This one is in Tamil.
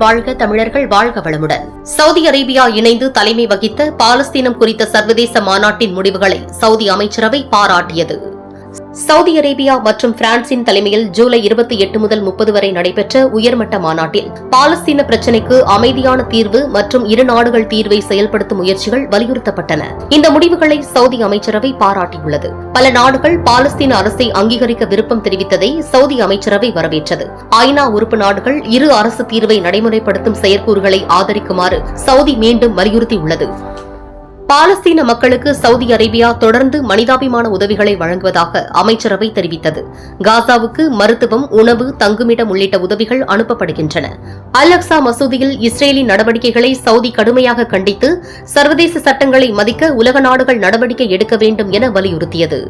வாழ்க தமிழர்கள் வாழ்க வளமுடன். சவுதி அரேபியா இணைந்து தலைமை வகித்த பாலஸ்தீனம் குறித்த சர்வதேச மாநாட்டின் முடிவுகளை சவுதி அமைச்சரவை பாராட்டியது. சவுதி அரேபியா மற்றும் பிரான்சின் தலைமையில் ஜூலை இருபத்தி எட்டு முதல் முப்பது வரை நடைபெற்ற உயர்மட்ட மாநாட்டில் பாலஸ்தீன பிரச்சினைக்கு அமைதியான தீர்வு மற்றும் இரு நாடுகள் தீர்வை செயல்படுத்தும் முயற்சிகள் வலியுறுத்தப்பட்டன. இந்த முடிவுகளை சவுதி அமைச்சரவை பாராட்டியுள்ளது. பல நாடுகள் பாலஸ்தீன அரசை அங்கீகரிக்க விருப்பம் தெரிவித்ததை சவுதி அமைச்சரவை வரவேற்றது. ஐநா உறுப்பு நாடுகள் இரு அரசு தீர்வை நடைமுறைப்படுத்தும் செயற்கூறுகளை ஆதரிக்குமாறு சவுதி மீண்டும் வலியுறுத்தியுள்ளது. பாலஸ்தீன மக்களுக்கு சவுதி அரேபியா தொடர்ந்து மனிதாபிமான உதவிகளை வழங்குவதாக அமைச்சரவை தெரிவித்தது. காசாவுக்கு மருத்துவம் உணவு தங்குமிடம் உள்ளிட்ட உதவிகள் அனுப்பப்படுகின்றன. அல் மசூதியில் இஸ்ரேலின் நடவடிக்கைகளை சவுதி கடுமையாக கண்டித்து சர்வதேச சட்டங்களை மதிக்க உலக நாடுகள் நடவடிக்கை எடுக்க வேண்டும் என வலியுறுத்தியது.